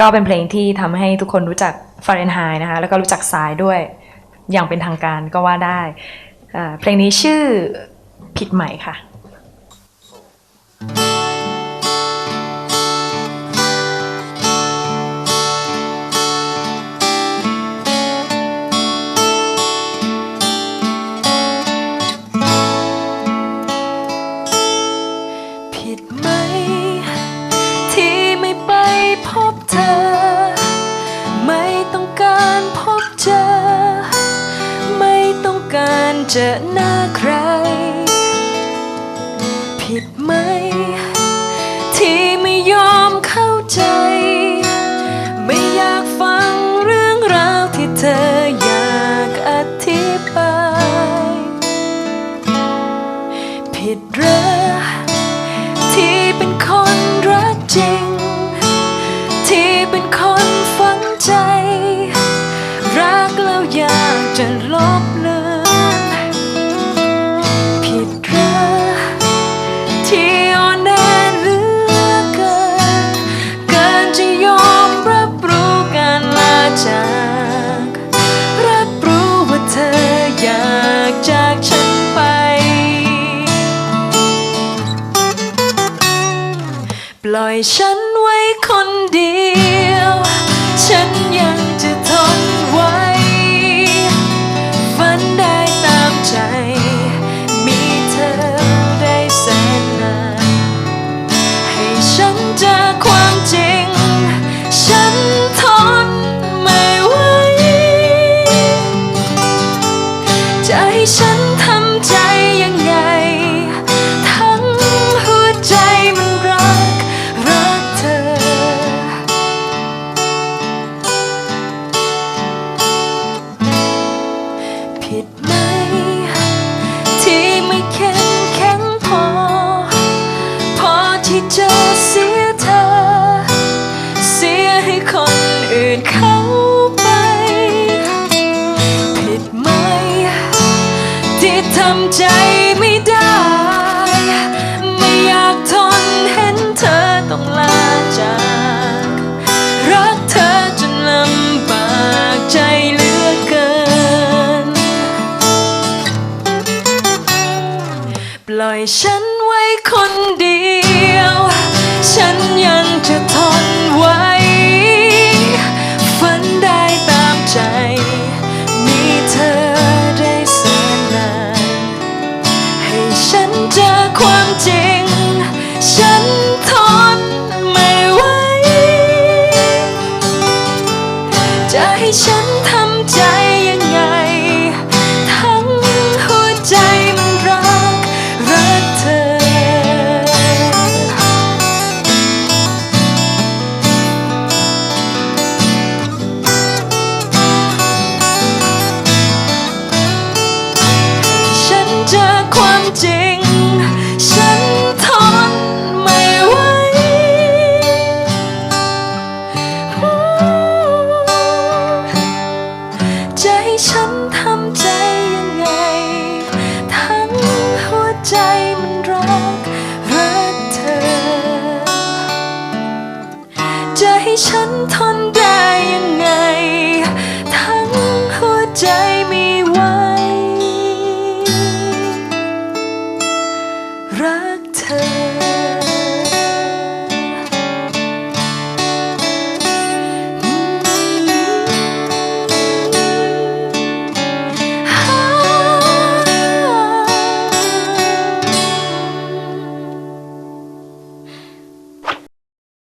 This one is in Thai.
ก็เป็นเพลงที่ทำให้ทุกคนรู้จักฟาเรนไฮน์นะคะแล้วก็รู้จักสายด้วยอย่างเป็นทางการก็ว่าได้เอ่อเพลงนี้ชื่อผิดใหม่ค่ะ เจอหน้าใคร ผิดไหม ที่ไม่ยอมเข้าใจ ไม่อยากฟังเรื่องราวที่เธออยากอธิบาย ผิดเหรอที่เป็นคนรักจริง ที่เป็นคนฝังใจ รักแล้วอยากจะลบเลื ปล่อยฉันไว้คนเดียว ฉันยังจะทนไว้ คนอื่นเขาไป ผิดไหม ที่ทำใจไม่ได้ ไม่อยากทนเห็นเธอต้องลาจาก รักเธอจนลำบากใจเหลือเกิน ปล่อยฉันไว้คนเดียว ฉันยังจะทนไว้ฝัน ให้ฉันทำใจยังไง ทั้งหัวใจมันรัก รักเธอ ฉันเจอความจริง